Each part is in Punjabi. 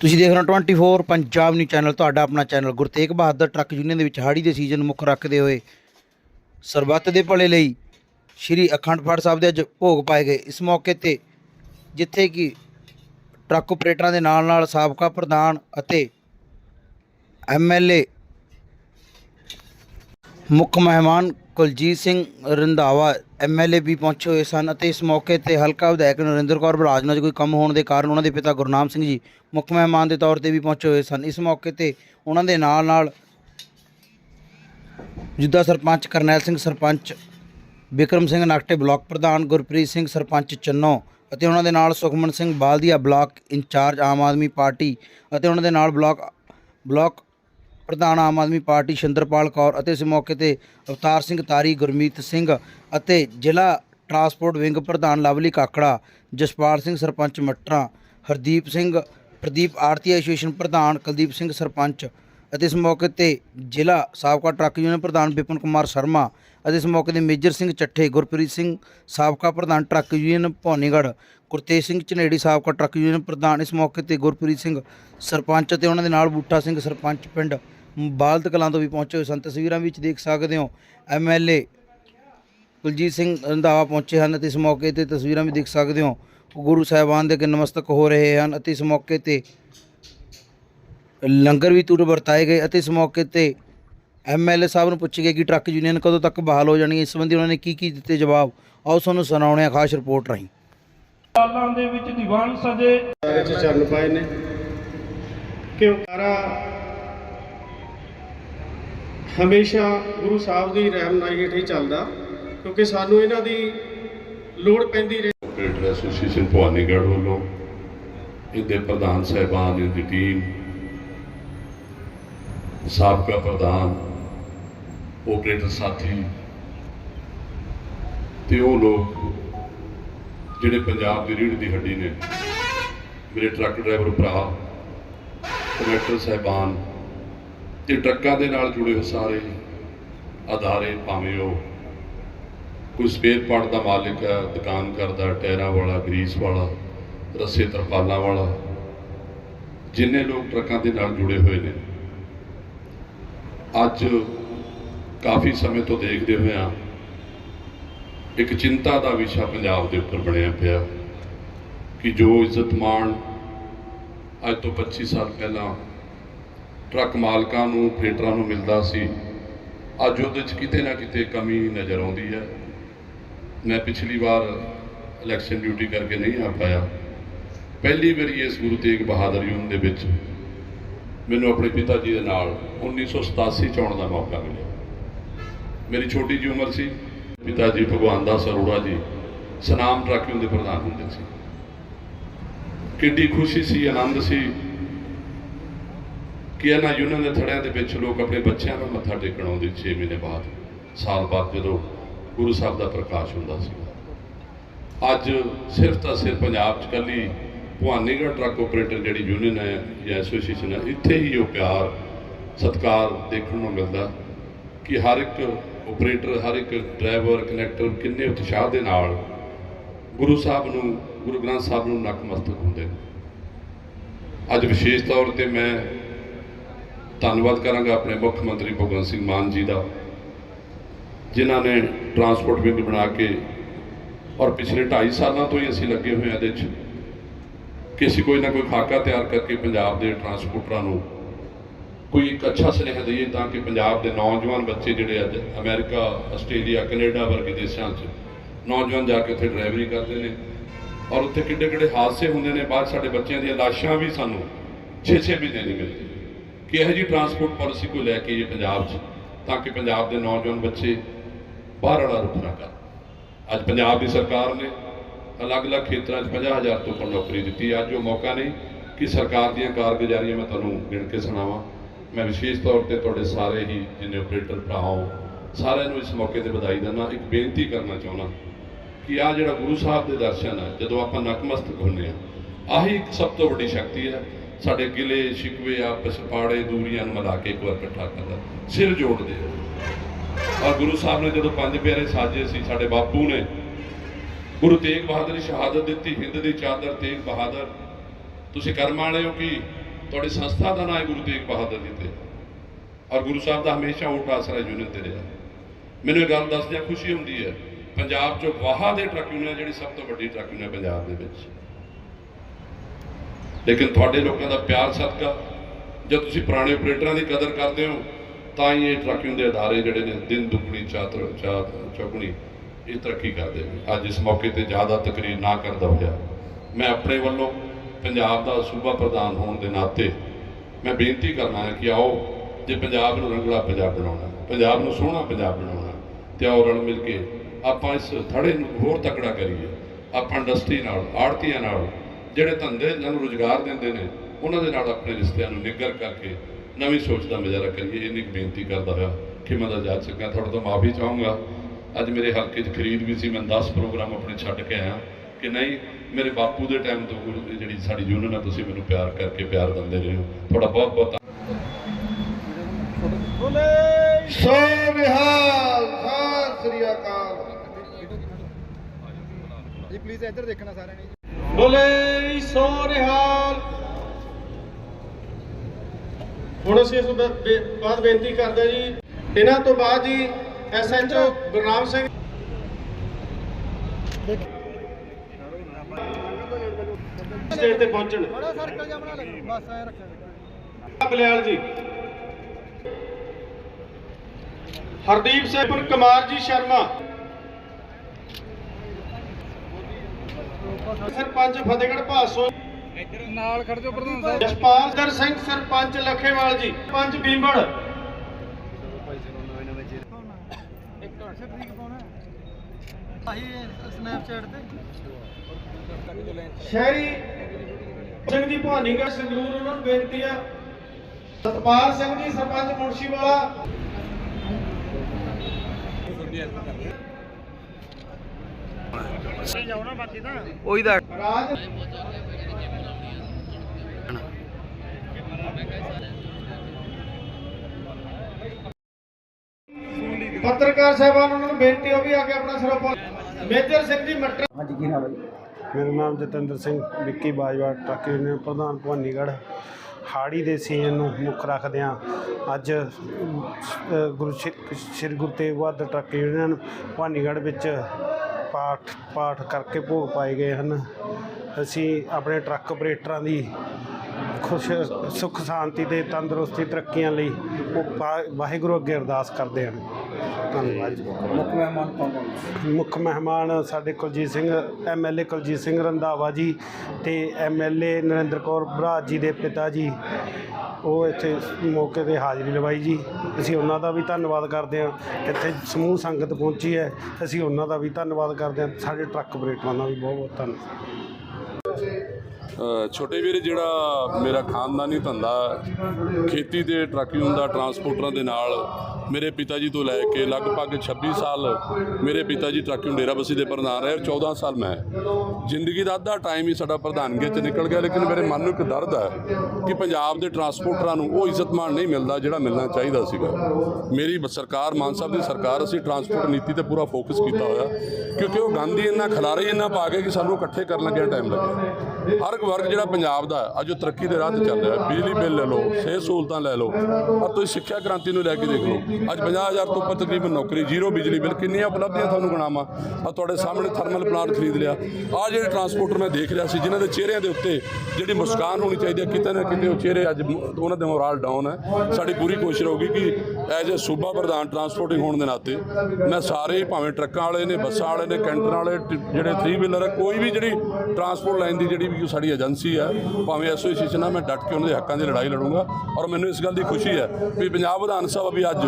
ਤੁਸੀਂ ਦੇਖ ਰਹੇ ਹੋ 24 ਪੰਜਾਬ ਨਿਊਜ਼ ਚੈਨਲ ਤੁਹਾਡਾ ਆਪਣਾ channel Gurteg Bahadur truck union ਦੇ ਵਿੱਚ ਹਾੜੀ ਦੇ ਸੀਜ਼ਨ ਨੂੰ ਮੁੱਖ ਰੱਖਦੇ ਹੋਏ ਸਰਬੱਤ ਦੇ ਭਲੇ ਲਈ ਸ਼੍ਰੀ ਅਖੰਡ ਪਾਠ ਸਾਹਿਬ ਦੇ ਅੱਜ ਭੋਗ ਪਾਏ ਗਏ। ਇਸ ਮੌਕੇ ਤੇ ਜਿੱਥੇ ਕਿ ਟਰੱਕ ਆਪਰੇਟਰਾਂ ਦੇ ਨਾਲ ਨਾਲ ਸਾਬਕਾ ਪ੍ਰਧਾਨ ਅਤੇ ਐਮਐਲਏ ਮੁੱਖ ਮਹਿਮਾਨ ਕੁਲਜੀਤ ਸਿੰਘ ਰੰਧਾਵਾ ਐਮਐਲਏ ਵੀ ਪਹੁੰਚੇ ਹੋਏ ਸਨ ਅਤੇ ਇਸ ਮੌਕੇ ਤੇ ਹਲਕਾ ਵਿਧਾਇਕ ਨਰਿੰਦਰ ਕੌਰ ਬਰਾਜ ਨਾਲ ਕੋਈ ਕੰਮ ਹੋਣ ਦੇ ਕਾਰਨ ਉਹਨਾਂ ਦੇ ਪਿਤਾ ਗੁਰਨਾਮ ਸਿੰਘ ਜੀ ਮੁੱਖ ਮਹਿਮਾਨ ਦੇ ਤੌਰ ਤੇ ਵੀ ਪਹੁੰਚੇ ਹੋਏ ਸਨ। ਇਸ ਮੌਕੇ ਤੇ ਉਹਨਾਂ ਦੇ ਨਾਲ ਨਾਲ ਜੁੱਦਾ ਸਰਪੰਚ ਕਰਨੈਲ ਸਿੰਘ, ਸਰਪੰਚ ਵਿਕਰਮ ਸਿੰਘ ਨਕਟੇ ਬਲਾਕ ਪ੍ਰਧਾਨ ਗੁਰਪ੍ਰੀਤ ਸਿੰਘ, ਸਰਪੰਚ ਚੰਨੋ ਅਤੇ ਉਹਨਾਂ ਦੇ ਨਾਲ Sukhman Singh ਬਾਲਦੀਆ block incharge Aam Aadmi party ਅਤੇ ਉਹਨਾਂ ਦੇ ਨਾਲ ਬਲਾਕ ਬਲਾਕ ਪ੍ਰਧਾਨ ਆਮ ਆਦਮੀ ਪਾਰਟੀ ਸ਼ਿੰਦਰਪਾਲ ਕੌਰ ਅਤੇ ਇਸ ਮੌਕੇ ਤੇ ਅਵਤਾਰ ਸਿੰਘ ਤਾਰੀ, ਗੁਰਮੀਤ ਸਿੰਘ ਅਤੇ ਜ਼ਿਲ੍ਹਾ ਟਰਾਂਸਪੋਰਟ ਵਿੰਗ ਪ੍ਰਧਾਨ ਲਵਲੀ ਕਾਕੜਾ, ਜਸਪਾਲ ਸਿੰਘ ਸਰਪੰਚ ਮਟਰਾ, ਹਰਦੀਪ ਸਿੰਘ, ਪ੍ਰਦੀਪ ਆਰਤੀ ਐਸੋਸੀਏਸ਼ਨ ਪ੍ਰਧਾਨ ਕੁਲਦੀਪ ਸਿੰਘ ਸਰਪੰਚ ਅਤੇ ਇਸ ਮੌਕੇ ਤੇ ਜ਼ਿਲ੍ਹਾ ਸਾਬਕਾ ਟਰੱਕ ਯੂਨੀਅਨ ਪ੍ਰਧਾਨ ਵਿਪਨ ਕੁਮਾਰ ਸ਼ਰਮਾ ਅਤੇ ਇਸ ਮੌਕੇ ਤੇ ਮੇਜਰ ਸਿੰਘ ਚੱਠੇ, ਗੁਰਪ੍ਰੀਤ ਸਿੰਘ ਸਾਬਕਾ ਪ੍ਰਧਾਨ ਟਰੱਕ ਯੂਨੀਅਨ ਭਵਾਨੀਗੜ੍ਹ ਗੁਰਤੇਜ ਸਿੰਘ ਝਨੇੜੀ ਸਾਬਕਾ ਟਰੱਕ ਯੂਨੀਅਨ ਪ੍ਰਧਾਨ ਇਸ ਮੌਕੇ ਤੇ ਗੁਰਪ੍ਰੀਤ ਸਿੰਘ ਸਰਪੰਚ ਅਤੇ ਉਹਨਾਂ ਦੇ ਨਾਲ ਬੂਟਾ ਸਿੰਘ ਸਰਪੰਚ ਪਿੰਡ ਬਾਲਦ ਕਲਾਂ ਤੋਂ ਵੀ ਪਹੁੰਚੇ ਹੋਏ ਸਨ। ਤਸਵੀਰਾਂ ਵਿੱਚ ਦੇਖ ਸਕਦੇ ਹੋ ਐਮਐਲਏ ਕੁਲਜੀਤ ਸਿੰਘ ਰੰਧਾਵਾ ਪਹੁੰਚੇ ਹਨ ਅਤੇ ਇਸ ਮੌਕੇ ਤੇ ਤਸਵੀਰਾਂ ਵੀ ਦੇਖ ਸਕਦੇ ਹੋ। ਗੁਰੂ ਸਾਹਿਬਾਨ ਦੇ ਅੱਗੇ ਨਮਸਤਕ ਹੋ ਰਹੇ ਹਨ ਅਤੇ ਇਸ ਮੌਕੇ ਤੇ ਲੰਗਰ ਵੀ ਤੁਰ ਵਰਤਾਏ ਗਏ ਅਤੇ ਇਸ ਮੌਕੇ ਤੇ ਐਮਐਲਏ ਸਾਹਿਬ ਨੂੰ ਪੁੱਛੀ ਗਿਆ ਕਿ ਟਰੱਕ ਯੂਨੀਅਨ ਕਦੋਂ ਤੱਕ ਬਹਾਲ ਹੋ ਜਾਣੀ ਹੈ ਇਸ ਸੰਬੰਧੀ ਉਹਨਾਂ ਨੇ ਕੀ ਕੀ ਦਿੱਤੇ ਜਵਾਬ? ਆਓ ਤੁਹਾਨੂੰ ਸੁਣਾਉਣੇ ਆ ਖਾਸ ਰਿਪੋਰਟ ਰਾਹੀਂ। ਸਾਲਾਂ ਦੇ ਵਿੱਚ ਦੀਵਾਨ ਸਜੇ। ਸਾਰੇ ਚ ਚੱਲ ਪਾਏ ਨੇ। ਕਿ ਉਹ ਹਮੇਸ਼ਾ ਗੁਰੂ ਸਾਹਿਬ ਦੀ ਰਹਿਮਨਾਈ ਹੇਠ ਹੀ ਚੱਲਦਾ, ਕਿਉਂਕਿ ਸਾਨੂੰ ਇਹਨਾਂ ਦੀ ਲੋੜ ਪੈਂਦੀ ਰਹੀ। ਆਪਰੇਟਰ ਐਸੋਸੀਏਸ਼ਨ ਭਵਾਨੀਗੜ੍ਹ ਵੱਲੋਂ, ਇਹਦੇ ਪ੍ਰਧਾਨ ਸਾਹਿਬਾਨ ਇਹਦੀ ਟੀਮ ਸਾਬਕਾ ਪ੍ਰਧਾਨ ਆਪਰੇਟਰ ਸਾਥੀ, ਤੇ ਉਹ ਲੋਕ ਜਿਹੜੇ ਪੰਜਾਬ ਦੀ ਰੀੜ੍ਹ ਦੀ ਹੱਡੀ ਨੇ, ਮੇਰੇ ਟਰੱਕ ਡਰਾਈਵਰ ਭਰਾ ਕੰਡਕਟਰ ਸਾਹਿਬਾਨ ਤੇ ਟਰੱਕਾਂ ਦੇ ਨਾਲ ਜੁੜੇ ਹੋਏ ਸਾਰੇ ਅਦਾਰੇ, ਭਾਵੇਂ ਉਹ ਕੋਈ ਸਪੇਅਰ ਪਾਰਟ ਦਾ ਮਾਲਕ ਹੈ, ਦੁਕਾਨ ਕਰਦਾ, ਟਾਇਰਾਂ ਵਾਲਾ, ਗਰੀਸ ਵਾਲਾ, ਰੱਸੇ ਤਰਪਾਲਾਂ ਵਾਲਾ, ਜਿੰਨੇ ਲੋਕ ਟਰੱਕਾਂ ਦੇ ਨਾਲ ਜੁੜੇ ਹੋਏ ਨੇ। ਅੱਜ ਕਾਫੀ ਸਮੇਂ ਤੋਂ ਦੇਖਦੇ ਹੋਏ ਆ ਇੱਕ ਚਿੰਤਾ ਦਾ ਵਿਸ਼ਾ ਪੰਜਾਬ ਦੇ ਉੱਪਰ ਬਣਿਆ ਪਿਆ ਕਿ ਜੋ ਇੱਜ਼ਤ ਮਾਣ ਅੱਜ ਤੋਂ 25 ਸਾਲ ਪਹਿਲਾਂ ਟਰੱਕ ਮਾਲਕਾਂ ਨੂੰ ਫੇਟਰਾਂ ਨੂੰ ਮਿਲਦਾ ਸੀ। ਅੱਜ ਉਹਦੇ 'ਚ ਕਿਤੇ ਨਾ ਕਿਤੇ ਕਮੀ ਨਜ਼ਰ ਆਉਂਦੀ ਹੈ। ਮੈਂ ਪਿਛਲੀ ਵਾਰ ਇਲੈਕਸ਼ਨ ਡਿਊਟੀ ਕਰਕੇ ਨਹੀਂ ਆ ਪਾਇਆ। ਪਹਿਲੀ ਵਾਰੀ ਇਸ ਗੁਰੂ ਤੇਗ ਬਹਾਦਰ ਯੂਨ ਦੇ ਵਿੱਚ ਮੈਨੂੰ ਆਪਣੇ ਪਿਤਾ ਜੀ ਦੇ ਨਾਲ 1987 ਚ ਆਉਣ ਦਾ ਮੌਕਾ ਮਿਲਿਆ। ਮੇਰੀ ਛੋਟੀ ਜਿਹੀ ਉਮਰ ਸੀ। ਪਿਤਾ ਜੀ ਭਗਵਾਨ ਦਾਸ ਅਰੋੜਾ ਜੀ ਸਨਾਮ ਟਰੱਕ ਯੂਨ ਦੇ ਪ੍ਰਧਾਨ ਹੁੰਦੇ ਸੀ। ਕਿੱਡੀ ਖੁਸ਼ੀ ਸੀ, ਆਨੰਦ ਸੀ। ਕਿ ਇਹਨਾਂ ਯੂਨੀਅਨ ਦੇ ਥੜਿਆਂ ਦੇ ਵਿੱਚ ਲੋਕ ਆਪਣੇ ਬੱਚਿਆਂ ਨੂੰ ਮੱਥਾ ਟੇਕਣ ਆਉਂਦੇ 6 ਮਹੀਨੇ ਬਾਅਦ, ਸਾਲ ਬਾਅਦ ਜਦੋਂ ਗੁਰੂ ਸਾਹਿਬ ਦਾ ਪ੍ਰਕਾਸ਼ ਹੁੰਦਾ ਸੀ। ਅੱਜ ਸਿਰਫ ਤਾਂ ਸਿਰਫ ਪੰਜਾਬ 'ਚ ਕੱਲੀ ਭਵਾਨੀਗੜ੍ਹ ਟਰੱਕ ਆਪਰੇਟਰ ਜਿਹੜੀ ਯੂਨੀਅਨ ਹੈ ਜਾਂ ਐਸੋਸੀਏਸ਼ਨ ਹੈ, ਇੱਥੇ ਹੀ ਉਹ ਪਿਆਰ, ਸਤਿਕਾਰ ਦੇਖਣ ਨੂੰ ਮਿਲਦਾ ਕਿ ਹਰ ਇੱਕ ਆਪਰੇਟਰ ਹਰ ਇੱਕ ਡਰਾਈਵਰ, ਕਨੈਕਟਰ ਕਿੰਨੇ ਉਤਸ਼ਾਹ ਦੇ ਨਾਲ ਗੁਰੂ ਸਾਹਿਬ ਨੂੰ, ਗੁਰੂ ਗ੍ਰੰਥ ਸਾਹਿਬ ਨੂੰ ਨਤਮਸਤਕ ਹੁੰਦੇ ਨੇ। ਅੱਜ ਵਿਸ਼ੇਸ਼ ਤੌਰ ਤੇ ਮੈਂ ਧੰਨਵਾਦ ਕਰਾਂਗਾ ਆਪਣੇ ਮੁੱਖ ਮੰਤਰੀ ਭਗਵੰਤ ਸਿੰਘ ਮਾਨ ਜੀ ਦਾ, ਜਿਨ੍ਹਾਂ ਨੇ ਟਰਾਂਸਪੋਰਟ ਵਿੰਗ ਬਣਾ ਕੇ ਔਰ ਪਿਛਲੇ 2.5 ਸਾਲਾਂ ਤੋਂ ਹੀ ਅਸੀਂ ਲੱਗੇ ਹੋਏ ਹਾਂ ਇਹਦੇ 'ਚ ਕਿਸੇ ਕੋਈ ਨਾ ਕੋਈ ਖਾਕਾ ਤਿਆਰ ਕਰਕੇ ਪੰਜਾਬ ਦੇ ਟਰਾਂਸਪੋਰਟਰਾਂ ਨੂੰ ਕੋਈ ਇੱਕ ਅੱਛਾ ਸੁਨੇਹਾ ਦਈਏ ਤਾਂ ਕਿ ਪੰਜਾਬ ਦੇ ਨੌਜਵਾਨ ਬੱਚੇ ਜਿਹੜੇ ਅੱਜ ਅਮਰੀਕਾ, ਆਸਟ੍ਰੇਲੀਆ, ਕੈਨੇਡਾ ਵਰਗੇ ਦੇਸ਼ਾਂ 'ਚ ਨੌਜਵਾਨ ਜਾ ਕੇ ਉੱਥੇ ਡਰਾਈਵਰੀ ਕਰਦੇ ਨੇ ਔਰ ਉੱਥੇ ਕਿੱਡੇ ਕਿੱਡੇ ਹਾਦਸੇ ਹੁੰਦੇ ਨੇ, ਬਾਅਦ ਸਾਡੇ ਬੱਚਿਆਂ ਦੀਆਂ ਲਾਸ਼ਾਂ ਵੀ ਸਾਨੂੰ 6-6 ਮਹੀਨੇ ਨਹੀਂ ਮਿਲਦੀ ਕਿ ਇਹੋ ਜਿਹੀ ਟਰਾਂਸਪੋਰਟ ਪਾਲਿਸੀ ਕੋਈ ਲੈ ਕੇ ਆਈਏ ਪੰਜਾਬ 'ਚ, ਤਾਂ ਕਿ ਪੰਜਾਬ ਦੇ ਨੌਜਵਾਨ ਬੱਚੇ ਬਾਹਰ ਵਾਲਾ ਰੁਖ ਨਾ ਕਰ ਅੱਜ ਪੰਜਾਬ ਦੀ ਸਰਕਾਰ ਨੇ ਅਲੱਗ-ਅਲੱਗ ਖੇਤਰਾਂ 'ਚ 50000 ਤੋਂ ਉੱਪਰ ਨੌਕਰੀ ਦਿੱਤੀ ਅੱਜ ਉਹ ਮੌਕਾ ਨਹੀਂ ਕਿ ਸਰਕਾਰ ਦੀਆਂ ਕਾਰਗੁਜ਼ਾਰੀਆਂ ਮੈਂ ਤੁਹਾਨੂੰ ਗਿਣ ਕੇ ਸੁਣਾਵਾਂ। ਮੈਂ ਵਿਸ਼ੇਸ਼ ਤੌਰ ਤੇ ਤੁਹਾਡੇ ਸਾਰੇ ਹੀ ਜਿੰਨੇ ਆਪਰੇਟਰ ਭਰਾ ਹੋ, ਸਾਰਿਆਂ ਨੂੰ ਇਸ ਮੌਕੇ ਤੇ ਵਧਾਈ ਦਿੰਦਾ। ਇੱਕ ਬੇਨਤੀ ਕਰਨਾ ਚਾਹੁੰਦਾ ਕਿ ਆ ਜਿਹੜਾ ਗੁਰੂ ਸਾਹਿਬ ਦੇ ਦਰਸ਼ਨ ਹੈ ਜਦੋਂ ਆਪਾਂ ਨਤਮਸਤਕ ਹੁੰਨੇ ਆ ਆਹੀ ਇੱਕ ਸਭ ਤੋਂ ਵੱਡੀ ਸ਼ਕਤੀ ਹੈ ਸਾਡੇ ਗਿਲੇ ਸ਼ਿਕਵੇ, ਆਪਸ, ਪਾੜੇ, ਦੂਰੀਆਂ ਨੂੰ ਮਿਲਾ ਕੇ ਇੱਕ ਵਾਰ ਇਕੱਠਾ ਕਰਦਾ ਸਿਰ ਜੋੜਦੇ ਆ। ਔਰ ਗੁਰੂ ਸਾਹਿਬ ਨੇ ਜਦੋਂ ਪੰਜ ਪਿਆਰੇ ਸਾਜੇ ਸੀ, ਸਾਡੇ ਬਾਪੂ ਨੇ ਗੁਰੂ ਤੇਗ ਬਹਾਦਰ ਦੀ ਸ਼ਹਾਦਤ ਦਿੱਤੀ, ਹਿੰਦ ਦੀ ਚਾਦਰ ਤੇਗ ਬਹਾਦਰ। ਤੁਸੀਂ ਕਰਮ ਵਾਲੇ ਹੋ ਕਿ ਤੁਹਾਡੀ ਸੰਸਥਾ ਦਾ ਨਾਮ ਹੈ ਗੁਰੂ ਤੇਗ ਬਹਾਦਰ ਜੀ ਤੇ? ਔਰ ਗੁਰੂ ਸਾਹਿਬ ਦਾ ਹਮੇਸ਼ਾ ਓਟ ਆਸਰਾ ਯੂਨੀਅਨ ਤੇ ਰਿਹਾ। ਮੈਨੂੰ ਇਹ ਗੱਲ ਦੱਸਦਿਆਂ ਖੁਸ਼ੀ ਹੁੰਦੀ ਹੈ, ਪੰਜਾਬ 'ਚੋਂ ਵਾਹਾ ਦੇ ਟਰੱਕ ਯੂਨੀਅਨ ਜਿਹੜੀ ਸਭ ਤੋਂ ਵੱਡੀ ਟਰੱਕ ਯੂਨੀਅਨ ਪੰਜਾਬ ਦੇ ਵਿੱਚ। ਲੇਕਿਨ ਤੁਹਾਡੇ ਲੋਕਾਂ ਦਾ ਪਿਆਰ ਸਦਕਾ ਜੇ ਤੁਸੀਂ ਪੁਰਾਣੇ ਆਪਰੇਟਰਾਂ ਦੀ ਕਦਰ ਕਰਦੇ ਹੋ, ਤਾਂ ਹੀ ਇਹ ਟਰੱਕ ਦੇ ਅਦਾਰੇ ਜਿਹੜੇ ਨੇ, ਦਿਨ ਦੁਗਣੀ ਚਾਤਰ ਚਾਤ ਚੌਗਣੀ, ਇਹ ਤਰੱਕੀ ਕਰਦੇ ਨੇ। ਅੱਜ ਇਸ ਮੌਕੇ ਤੇ ਜ਼ਿਆਦਾ ਤਕਰੀਰ ਨਾ ਕਰਦਾ ਹੋਇਆ, ਮੈਂ ਆਪਣੇ ਵੱਲੋਂ ਪੰਜਾਬ ਦਾ ਸੂਬਾ ਪ੍ਰਧਾਨ ਹੋਣ ਦੇ ਨਾਤੇ ਮੈਂ ਬੇਨਤੀ ਕਰਨਾ ਹੈ ਕਿ ਆਓ, ਜੇ ਪੰਜਾਬ ਨੂੰ ਰੰਗਲਾ ਪੰਜਾਬ ਬਣਾਉਣਾ ਪੰਜਾਬ ਨੂੰ ਸੋਹਣਾ ਪੰਜਾਬ ਬਣਾਉਣਾ ਤੇ ਆਓ ਰਲ ਮਿਲ ਕੇ ਆਪਾਂ ਇਸ ਥੜੇ ਨੂੰ ਹੋਰ ਤਕੜਾ ਕਰੀਏ, ਆਪਾਂ ਇੰਡਸਟਰੀ ਨਾਲ ਆੜਤੀਆਂ ਨਾਲ ਜਿਹੜੇ ਧੰਦੇ ਨੂੰ ਰੁਜ਼ਗਾਰ ਦਿੰਦੇ ਨੇ ਉਹਨਾਂ ਦੇ ਨਾਲ ਆਪਣੇ ਰਿਸ਼ਤਿਆਂ ਨੂੰ ਨਿੱਗਰ ਕਰਕੇ ਨਵੀਂ ਸੋਚ ਦਾ ਮੁਜ਼ਾਹਰਾ ਕਰੀਏ। ਇੰਨੀ ਬੇਨਤੀ ਕਰਦਾ ਹੋਇਆ ਕਿ ਮੈਂ ਤਾਂ ਜਾ ਸਕਾਂ ਤੁਹਾਡੇ ਤੋਂ ਮਾਫੀ ਚਾਹੂੰਗਾ। ਅੱਜ ਮੇਰੇ ਹਲਕੇ 'ਚ ਖਰੀਦ ਵੀ ਸੀ ਮੈਂ 10 ਪ੍ਰੋਗਰਾਮ ਆਪਣੇ ਛੱਡ ਕੇ ਆਇਆ ਕਿ ਨਹੀਂ ਮੇਰੇ ਬਾਪੂ ਦੇ ਟਾਈਮ ਤੋਂ ਜਿਹੜੀ ਸਾਡੀ ਯੂਨੀਅਨ ਆ ਤੁਸੀਂ ਮੈਨੂੰ ਪਿਆਰ ਕਰਕੇ ਪਿਆਰ ਦਿੰਦੇ ਰਹੇ ਹੋ। ਤੁਹਾਡਾ ਬਹੁਤ ਬਹੁਤ ਸੋ ਨਿਹਾਲ ਸਤਿ ਸ੍ਰੀ ਅਕਾਲ। ਜੀ ਪਲੀਜ਼ ਇੱਧਰ ਦੇਖਣਾ ਸਾਰਿਆਂ ਨੇ। ਬੋਲੇ ਸੋ ਨਿਹਾਲ। ਹੁਣ ਅਸੀਂ ਇਸ ਤੋਂ ਬਾਅਦ ਬੇਨਤੀ ਕਰਦੇ ਜੀ। ਇਹਨਾਂ ਤੋਂ ਬਾਅਦ ਜੀ ਐਸਐਚਓ ਗੁਰਨਾਮ ਸਿੰਘ। ਸਟੇਜ ਤੇ ਪਹੁੰਚਣ। ਬੜਾ ਸਰਕਲ ਜਿਹਾ ਬਣਾ ਲੈ ਬਸ ਐ ਰੱਖਿਆ ਬਲਿਆਲ ਜੀ। ਹਰਦੀਪ ਸਿੰਘ ਕੁਮਾਰ ਜੀ ਸ਼ਰਮਾ। ਸਰਪੰਚ ਫਤਿਹਗੜ੍ਹ ਭਾਸੋ। ਨਾਲ ਖੜ ਜਾਓ ਪ੍ਰਧਾਨ ਸਾਹਿਬ। ਜਸਪਾਲਦਰ ਸਿੰਘ ਸਰਪੰਚ ਲਖੇਵਾਲ ਜੀ। ਪੰਚ ਬੀਂਬੜ। ਸ਼ਹਿਰੀ ਸਿੰਘ ਜੀ ਭਾਨੀਗੜ੍ਹ ਸੰਗਰੂਰ ਉਹਨਾਂ ਨੂੰ ਬੇਨਤੀ ਆ। ਸਤਪਾਲ ਸਿੰਘ ਜੀ ਸਰਪੰਚ ਮੁਨਸ਼ੀ ਵਾਲਾ ਉਹੀ ਦਾ ਰਾਜ ਪੱਤਰਕਾਰ ਸਾਹਿਬਾਨ ਉਹਨਾਂ ਨੂੰ ਬੇਨਤੀ ਹੋ ਵੀ ਆ ਕੇ ਆਪਣਾ ਸਰੋਪਾ ਮੇਜਰ ਸਿੰਘ ਜੀ ਮਟਰ ਹਾਂਜੀ ਕੀ ਨਾਮ ਹੈ ਜੀ? ਮੇਰਾ ਨਾਮ ਜਤਿੰਦਰ ਸਿੰਘ ਵਿੱਕੀ ਬਾਜਵਾ ਟਰੱਕ ਯੂਨੀਅਨ ਪ੍ਰਧਾਨ ਭਵਾਨੀਗੜ੍ਹ। ਹਾੜੀ ਦੇ ਸੀਜ਼ਨ ਨੂੰ ਮੁੱਖ ਰੱਖਦਿਆਂ ਅੱਜ ਗੁਰੂ ਸ਼੍ਰੀ ਸ਼੍ਰੀ ਗੁਰੂ ਤੇਗ ਬਹਾਦਰ ਟਰੱਕ ਯੂਨੀਅਨ ਭਵਾਨੀਗੜ੍ਹ ਵਿੱਚ ਪਾਠ ਪਾਠ ਕਰਕੇ ਭੋਗ ਪਾਏ ਗਏ ਹਨ। ਅਸੀਂ ਆਪਣੇ ਟਰੱਕ ਆਪਰੇਟਰਾਂ ਦੀ ਖੁਸ਼, ਸੁੱਖ, ਸ਼ਾਂਤੀ ਤੇ ਤੰਦਰੁਸਤੀ ਤਰੱਕੀਆਂ ਲਈ ਉਹ ਵਾਹਿਗੁਰੂ ਅੱਗੇ ਅਰਦਾਸ ਕਰਦੇ ਹਨ। ਧੰਨਵਾਦ ਜੀ। ਮੁੱਖ ਮਹਿਮਾਨ ਕੌਣ ਕੌਣ ਮੁੱਖ ਮਹਿਮਾਨ ਸਾਡੇ ਕੁਲਜੀਤ ਸਿੰਘ ਐਮਐਲਏ ਕੁਲਜੀਤ ਸਿੰਘ ਰੰਧਾਵਾ ਜੀ ਤੇ ਐਮਐਲਏ ਨਰਿੰਦਰ ਕੌਰ ਬਰਾਜ ਜੀ ਦੇ ਪਿਤਾ ਜੀ। ਉਹ ਇੱਥੇ ਮੌਕੇ ਤੇ ਹਾਜ਼ਰੀ ਲਵਾਈ ਜੀ। ਅਸੀਂ ਉਹਨਾਂ ਦਾ ਵੀ ਧੰਨਵਾਦ ਕਰਦੇ ਹਾਂ। ਇੱਥੇ ਸਮੂਹ ਸੰਗਤ ਪਹੁੰਚੀ ਹੈ। ਅਸੀਂ ਉਹਨਾਂ ਦਾ ਵੀ ਧੰਨਵਾਦ ਕਰਦੇ ਹਾਂ। ਸਾਡੇ ਟਰੱਕ ਆਪਰੇਟਰਾਂ ਦਾ ਵੀ ਬਹੁਤ ਬਹੁਤ ਧੰਨਵਾਦ। ਛੋਟੇ ਵੀਰ ਜਿਹੜਾ ਮੇਰਾ ਖਾਨਦਾਨੀ ਧੰਦਾ ਖੇਤੀ ਦੇ ਟਰੱਕ ਯੂਨੀਅਨ ਦਾ ਟਰਾਂਸਪੋਰਟਰਾਂ ਦੇ ਨਾਲ ਮੇਰੇ ਪਿਤਾ ਜੀ ਤੋਂ ਲੈ ਕੇ ਲਗਭਗ 26 ਸਾਲ ਮੇਰੇ ਪਿਤਾ ਜੀ ਟਰੱਕ ਯੂਨੀਅਨ ਡੇਰਾਬੱਸੀ ਦੇ ਪ੍ਰਧਾਨ ਰਹੇ ਔਰ 14 ਸਾਲ ਮੈਂ ਜ਼ਿੰਦਗੀ ਦਾ ਅੱਧਾ ਟਾਈਮ ਹੀ ਸਾਡਾ ਪ੍ਰਧਾਨਗੀ 'ਚ ਨਿਕਲ ਗਿਆ, ਲੇਕਿਨ ਮੇਰੇ ਮਨ ਨੂੰ ਇੱਕ ਦਰਦ ਹੈ ਕਿ ਪੰਜਾਬ ਦੇ ਟਰਾਂਸਪੋਰਟਰਾਂ ਨੂੰ ਉਹ ਇੱਜ਼ਤ ਮਾਣ ਨਹੀਂ ਮਿਲਦਾ ਜਿਹੜਾ ਮਿਲਣਾ ਚਾਹੀਦਾ ਸੀਗਾ। ਮੇਰੀ ਬ- ਸਰਕਾਰ, ਮਾਨ ਸਾਹਿਬ ਦੀ ਸਰਕਾਰ, ਅਸੀਂ ਟਰਾਂਸਪੋਰਟ ਨੀਤੀ ਤੇ ਪੂਰਾ ਫੋਕਸ ਕੀਤਾ ਹੋਇਆ, ਕਿਉਂਕਿ ਉਹ ਗਾਂਧੀ ਇੰਨਾ ਖਲਾਰੇ ਇੰਨਾ ਪਾ ਕੇ ਕਿ ਸਾਨੂੰ ਇਕੱਠੇ ਕਰਨ ਲੱਗਿਆ ਟਾਈਮ ਲੱਗਿਆ। ਹਰ ਇੱਕ ਵਰਗ ਜਿਹੜਾ ਪੰਜਾਬ ਦਾ ਅੱਜ ਉਹ ਤਰੱਕੀ ਦੇ ਰਾਹ ਤੇ ਚੱਲ ਰਿਹਾ ਹੈ। ਬਿਜਲੀ ਬਿੱਲ ਲੈ ਲਓ, ਸਿਹਤ ਸਹੂਲਤਾਂ ਲੈ ਲਓ, ਔਰ ਤੁਸੀਂ ਸਿੱਖਿਆ ਕ੍ਰਾਂਤੀ ਨੂੰ ਲੈ ਕੇ ਦੇਖ ਲਓ। ਅੱਜ 50000 ਤੋਂ ਉੱਪਰ ਤਕਰੀਬਨ ਨੌਕਰੀ, ਜ਼ੀਰੋ ਬਿਜਲੀ ਬਿੱਲ, ਕਿੰਨੀਆਂ ਉਪਲਬਧੀਆਂ ਤੁਹਾਨੂੰ ਗਣਾਵਾਂ? ਆ ਤੁਹਾਡੇ ਸਾਹਮਣੇ ਥਰਮਲ ਪਲਾਂਟ ਖਰੀਦ ਲਿਆ। ਆ ਜਿਹੜੇ ਟਰਾਂਸਪੋਰਟਰ ਮੈਂ ਦੇਖ ਰਿਹਾ ਸੀ, ਜਿਨ੍ਹਾਂ ਦੇ ਚਿਹਰਿਆਂ ਦੇ ਉੱਤੇ ਜਿਹੜੀ ਮੁਸਕਾਨ ਹੋਣੀ ਚਾਹੀਦੀ ਹੈ, ਕਿਤੇ ਨਾ ਕਿਤੇ ਉਹ ਚਿਹਰੇ ਅੱਜ ਉਹਨਾਂ ਦੇ ਮੋਰਲ ਡਾਊਨ ਹੈ। ਸਾਡੀ ਪੂਰੀ ਕੋਸ਼ਿਸ਼ ਹੋਊਗੀ ਕਿ ਐਜ਼ ਅ ਸੂਬਾ ਪ੍ਰਧਾਨ ਟਰਾਂਸਪੋਰਟਿੰਗ ਹੋਣ ਦੇ ਨਾਤੇ ਮੈਂ ਸਾਰੇ ਭਾਵੇਂ ਟਰੱਕਾਂ ਵਾਲੇ ਨੇ ਬੱਸਾਂ ਵਾਲੇ ਨੇ ਕੈਂਟਰ ਵਾਲੇ ਜਿਹੜੇ 3 ਵੀਲਰ ਹੈ ਕੋਈ ਵੀ ਜਿਹੜੀ ਟਰਾਂਸਪੋਰਟ ਲਾਈਨ ਦੀ ਜਿਹੜੀ ਵੀ ਸਾਡੀ ਏਜੰਸੀ ਹੈ ਭਾਵੇਂ ਐਸੋਸੀਏਸ਼ਨ ਆ ਮੈਂ ਡਟ ਕੇ ਉਹਨਾਂ ਦੇ ਹੱਕਾਂ ਦੀ ਲੜਾਈ ਲੜੂੰਗਾ। ਔਰ ਮੈਨੂੰ ਇਸ ਗੱਲ ਦੀ ਖੁਸ਼ੀ ਹੈ ਵੀ ਪੰਜਾਬ ਵਿਧਾਨ ਸਭਾ ਵੀ ਅੱਜ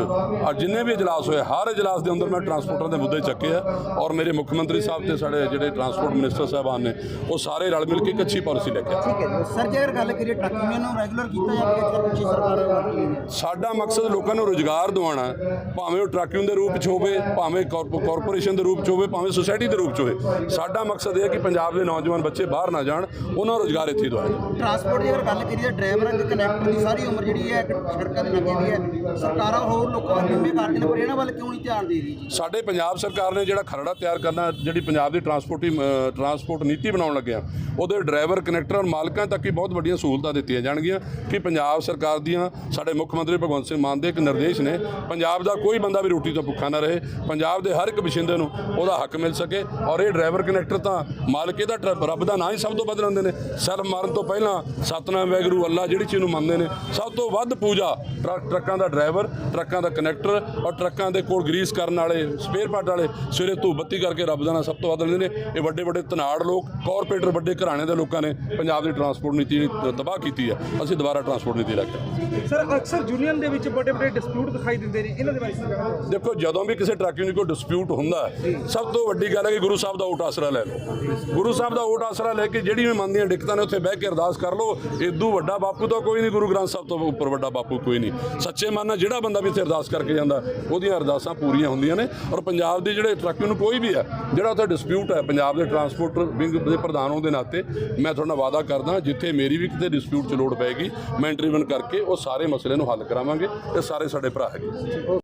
ਅੱਜ ਜਿੰਨੇ ਵੀ ਇਜਲਾਸ ਹੋਏ ਹਰ ਇਜਲਾਸ ਦੇ ਅੰਦਰ ਮੈਂ ਟਰਾਂਸਪੋਰਟਰਾਂ ਦੇ ਮੁੱਦੇ ਚੱਕੇ ਆ। ਔਰ ਮੇਰੇ ਮੁੱਖ ਮੰਤਰੀ ਸਾਹਿਬ ਤੇ ਸਾਡੇ ਜਿਹੜੇ ਟਰਾਂਸਪੋਰਟ ਮਿਨਿਸਟਰ ਸਾਹਿਬਾਨ ਨੇ ਉਹ ਸਾਰੇ ਰਲ ਮਿਲ ਕੇ ਇੱਕ ਅੱਛੀ ਪਾਲਿਸੀ ਲੈ ਕੇ ਆਏ ਠੀਕ ਹੈ ਸਰ ਜੇ ਅਗਰ ਗੱਲ ਕਰੀਏ ਟਰੱਕ ਯੂਨੀਅਨ ਨੂੰ ਰੈਗੂਲਰ ਕੀਤਾ ਜਾਵੇ ਸਰਕਾਰ ਸਾਡਾ ਮਕਸਦ ਲੋਕਾਂ ਨੂੰ ਰੁਜ਼ਗਾਰ ਰੋਜ਼ਗਾਰ ਦਿਵਾਉਣਾ ਹੈ, ਭਾਵੇਂ ਉਹ ਟਰੱਕਿੰਗ ਦੇ ਰੂਪ 'ਚ ਹੋਵੇ ਭਾਵੇਂ ਕਾਰਪੋ- ਕਾਰਪੋਰੇਸ਼ਨ ਦੇ ਰੂਪ 'ਚ ਹੋਵੇ ਭਾਵੇਂ ਸੁਸਾਇਟੀ ਦੇ ਰੂਪ 'ਚ ਹੋਵੇ ਸਾਡਾ ਮਕਸਦ ਇਹ ਹੈ ਕਿ ਪੰਜਾਬ ਦੇ ਨੌਜਵਾਨ ਬੱਚੇ ਬਾਹਰ ਨਾ ਜਾਣ ਉਹਨਾਂ ਨੂੰ ਰੋਜ਼ਗਾਰ ਇੱਥੇ ਦਵਾਇਆ ਟਰਾਂਸਪੋਰਟ ਦੀ ਅਗਰ ਗੱਲ ਕਰੀਏ ਡਰਾਈਵਰਾਂ ਦੇ ਕਨੈਕਟਰ ਦੀ ਸਾਰੀ ਉਮਰ ਜਿਹੜੀ ਹੈ ਸੜਕਾਂ ਤੇ ਲੱਗੀ ਹੋਈ ਹੈ ਸਰਕਾਰਾਂ ਹੋਰ ਲੋਕਾਂ ਵੱਲ ਜ਼ਿੰਮੇ ਕਰਦੇ ਨੇ ਪਰ ਇਹਨਾਂ ਵੱਲ ਕਿਉਂ ਨਹੀਂ ਧਿਆਨ ਦੇ ਰਹੀ ਜੀ? ਸਾਡੇ ਪੰਜਾਬ ਸਰਕਾਰ ਨੇ ਜਿਹੜਾ ਖਰੜਾ ਤਿਆਰ ਕਰਨਾ ਜਿਹੜੀ ਪੰਜਾਬ ਦੀ ਟਰਾਂਸਪੋਰਟ ਟਰਾਂਸਪੋਰਟ ਨੀਤੀ ਬਣਾਉਣ ਲੱਗਿਆ ਉਹਦੇ ਡਰਾਈਵਰ ਕਨੈਕਟਰ ਔਰ ਮਾਲਕਾਂ ਤੱਕ ਹੀ ਬਹੁਤ ਵੱਡੀਆਂ ਸਹੂਲਤਾਂ ਦਿੱਤੀਆਂ ਜਾਣਗੀਆਂ ਕਿ ਪੰਜਾਬ ਸਰਕਾਰ ਦੀਆਂ ਸਾਡੇ ਮੁੱਖ ਮੰਤਰੀ ਭਗਵੰਤ ਸਿੰਘ ਮਾਨ ਦੇ ਇੱਕ ਨਿਰਦੇਸ਼ ਨੇ ਪੰਜਾਬ ਦਾ ਕੋਈ ਬੰਦਾ ਵੀ ਰੋਟੀ ਤੋਂ ਭੁੱਖਾ ਨਾ ਰਹੇ, ਪੰਜਾਬ ਦੇ ਹਰ ਇੱਕ ਵਸਿੰਦੇ ਨੂੰ ਉਹਦਾ ਹੱਕ ਮਿਲ ਸਕੇ ਔਰ ਇਹ ਡਰਾਈਵਰ ਕਨੈਕਟਰ ਤਾਂ ਮਾਲਕ ਇਹਦਾ ਰੱਬ ਦਾ ਨਾਂ ਹੀ ਸਭ ਤੋਂ ਵੱਧ ਲੈਂਦੇ ਨੇ। ਸੈਲਫ ਮਾਰਨ ਤੋਂ ਪਹਿਲਾਂ ਸਤਨਾਮ ਵੈਗਰੂ ਅੱਲਾ ਜਿਹੜੀ ਚੀਜ਼ ਨੂੰ ਮੰਨਦੇ ਨੇ, ਸਭ ਤੋਂ ਵੱਧ ਪੂਜਾ ਟਰੱਕਾਂ ਦਾ ਡਰਾਈਵਰ, ਟਰੱਕਾਂ ਦਾ ਕਨੈਕਟਰ ਔਰ ਟਰੱਕਾਂ ਦੇ ਕੋਲ ਗਰੀਸ ਕਰਨ ਵਾਲੇ, ਸਪੇਅਰ ਪਾਰਟ ਵਾਲੇ ਸਵੇਰੇ ਧੂਪ ਬੱਤੀ ਕਰਕੇ ਰੱਬ ਦਾ ਨਾਂ ਸਭ ਤੋਂ ਵੱਧ ਲੈਂਦੇ ਨੇ। ਇਹ ਵੱਡੇ ਵੱਡੇ ਤਨਾੜ ਲੋਕ, ਕਾਰਪੋਰੇਟਰ, ਵੱਡੇ ਘਰਾਣੇ ਦੇ ਲੋਕਾਂ ਨੇ ਪੰਜਾਬ ਦੀ ਟਰਾਂਸਪੋਰਟ ਨੀਤੀ ਤਬਾਹ ਕੀਤੀ ਹੈ। ਅਸੀਂ ਦੁਬਾਰਾ ਟਰਾਂਸਪੋਰਟ ਨੀਤੀ ਲੈ ਸਰ, ਅਕਸਰ ਯੂਨੀਅਨ ਦੇ ਵਿੱਚ ਵੱਡੇ ਵੱਡੇ ਡਿਸਪਿਊਟ ਦਿਖਾਈ ਦਿੰਦੇ ਨੇ, ਇਹਨਾਂ ਦੇ ਬਾਰੇ ਦੇਖੋ, ਜਦੋਂ ਵੀ ਕਿਸੇ ਟਰੱਕ ਯੂਨੀਅਨ ਕੋਈ ਡਿਸਪਿਊਟ ਹੁੰਦਾ ਸਭ ਤੋਂ ਵੱਡੀ ਗੱਲ ਹੈ ਕਿ ਗੁਰੂ ਸਾਹਿਬ ਦਾ ਓਟ ਆਸਰਾ ਲੈ ਲਓ। ਗੁਰੂ ਸਾਹਿਬ ਦਾ ਓਟ ਆਸਰਾ ਲੈ ਕੇ ਜਿਹੜੀ ਵੀ ਮਨ ਦੀਆਂ ਦਿੱਕਤਾਂ ਨੇ, ਉੱਥੇ ਬਹਿ ਕੇ ਅਰਦਾਸ ਕਰ ਲਓ ਇਦੋਂ ਵੱਡਾ ਬਾਪੂ ਤਾਂ ਕੋਈ ਨਹੀਂ, ਗੁਰੂ ਗ੍ਰੰਥ ਸਾਹਿਬ ਤੋਂ ਉੱਪਰ ਵੱਡਾ ਬਾਪੂ ਕੋਈ ਨਹੀਂ। ਸੱਚੇ ਮਨ ਨਾਲ ਜਿਹੜਾ ਬੰਦਾ ਵੀ ਇੱਥੇ ਅਰਦਾਸ ਕਰਕੇ ਜਾਂਦਾ, ਉਹਦੀਆਂ ਅਰਦਾਸਾਂ ਪੂਰੀਆਂ ਹੁੰਦੀਆਂ ਨੇ। ਔਰ ਪੰਜਾਬ ਦੇ ਜਿਹੜੇ ਟਰੱਕ ਨੂੰ ਕੋਈ ਵੀ ਹੈ, ਜਿਹੜਾ ਉੱਥੇ ਡਿਸਪਿਊਟ ਹੈ, ਪੰਜਾਬ ਦੇ ਟਰਾਂਸਪੋਰਟ ਵਿੰਗ ਦੇ ਪ੍ਰਧਾਨ ਹੋਣ ਦੇ ਨਾਤੇ, ਮੈਂ ਤੁਹਾਡਾ ਵਾਅਦਾ ਕਰਦਾ, ਜਿੱਥੇ ਮੇਰੀ ਵੀ ਕਿਤੇ ਡਿਸਪਿਊਟ 'ਚ ਲੋੜ ਪਏਗੀ, ਮੈਂ ਇੰਟਰਵਿਊ ਕਰਕੇ ਉਹ ਸਾਰੇ ਮਸਲੇ ਨੂੰ ਹੱਲ ਕਰਾਵਾਂਗੇ ਇਹ ਸਾਰੇ ਸਾਡੇ ਭਰਾ ਹੈਗੇ